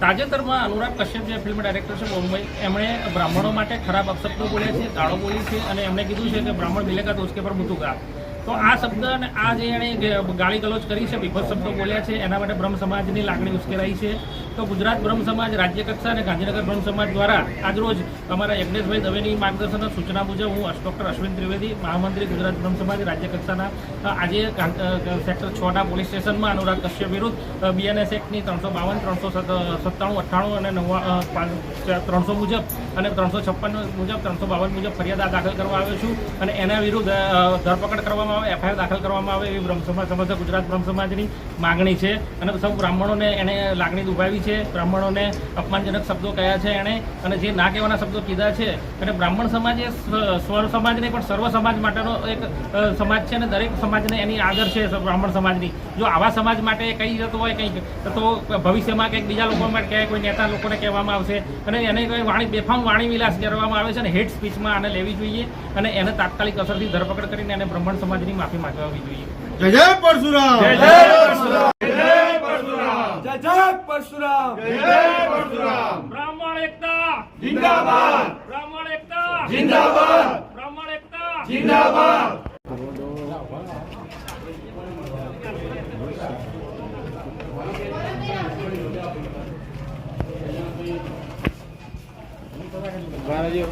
તાજેતરમાં અનુરાગ કશ્યપ જે film director છે મુંબઈ એમણે બ્રાહ્મણો માટે ખરાબ અપશબ્દો બોલ્યા છે ગાળો બોલી છે અને એમણે કીધું છે કે બ્રાહ્મણ મિલેગા તો ઉસકે પર મુતુગા તો આ શબ્દ અને આ જે એણે ગાળી ગલોચ કરી છે વિભત શબ્દો બોલ્યા છે એના માટે બ્રહ્મ સમાજની લાગણી ઉશ્કેરાઈ છે. તો ગુજરાત બ્રહ્મ સમાજ, રાજ્ય કક્ષા અને ગાંધીનગર બ્રહ્મ સમાજ દ્વારા આજરોજ અમારા યજ્ઞેશભાઈ દવેની માર્ગદર્શન સૂચના મુજબ હું ડૉક્ટર અશ્વિન ત્રિવેદી, મહામંત્રી ગુજરાત બ્રહ્મ સમાજ, રાજ્ય કક્ષાના આજે સેક્ટર છના પોલીસ સ્ટેશનમાં અનુરાગ કશ્યપ વિરુદ્ધ બીએનએસ એક્ટની ત્રણસો બાવન, ત્રણસો સત્તાણું, અઠ્ઠાણું અને નવ્વા ત્રણસો મુજબ અને ત્રણસો છપ્પન મુજબ, ત્રણસો બાવન મુજબ ફરિયાદ દાખલ કરવા આવ્યો છું અને એના વિરુદ્ધ ધરપકડ કરવામાં આવે, એફઆઈઆર દાખલ કરવામાં આવે એવી બ્રહ્મ સમાજ સમગ્ર ગુજરાત બ્રહ્મ સમાજની માગણી છે. અને સૌ બ્રાહ્મણોને એણે લાગણી દુભાવી છે બ્રાહ્મણોને અપમાનજનક શબ્દો કયા છે એણે અને જે ના કહેવાના શબ્દો કીધા છે. અને બ્રાહ્મણ સમાજ એ સ્વર સમાજ નહીં પણ સર્વ સમાજ માટેનો એક સમાજ છે અને દરેક સમાજને એની આદર છે બ્રાહ્મણ સમાજની. જો આવા સમાજ માટે કહી જતો હોય કંઈક તો ભવિષ્યમાં કંઈક બીજા લોકો માટે ક્યાંય કોઈ નેતા લોકોને કહેવામાં આવશે. અને એને કોઈ વાણી બેફામ વાણી વિલાસ કરવામાં આવે છે અને હેડ સ્પીચમાં આને લેવી જોઈએ અને એને તાત્કાલિક અસરથી ધરપકડ કરીને એને બ્રાહ્મણ સમાજની માફી માંગવી જોઈએ. જય જય પરશુરામ. જય જય પરશુરામ. પરશુરામ. જય પરશુરામ. બ્રાહ્મણ એકતા. જિંદાબાદ. બ્રાહ્મણ એકતા. જિંદાબાદ. બ્રાહ્મણ એકતા. જિંદાબાદ. બારાજી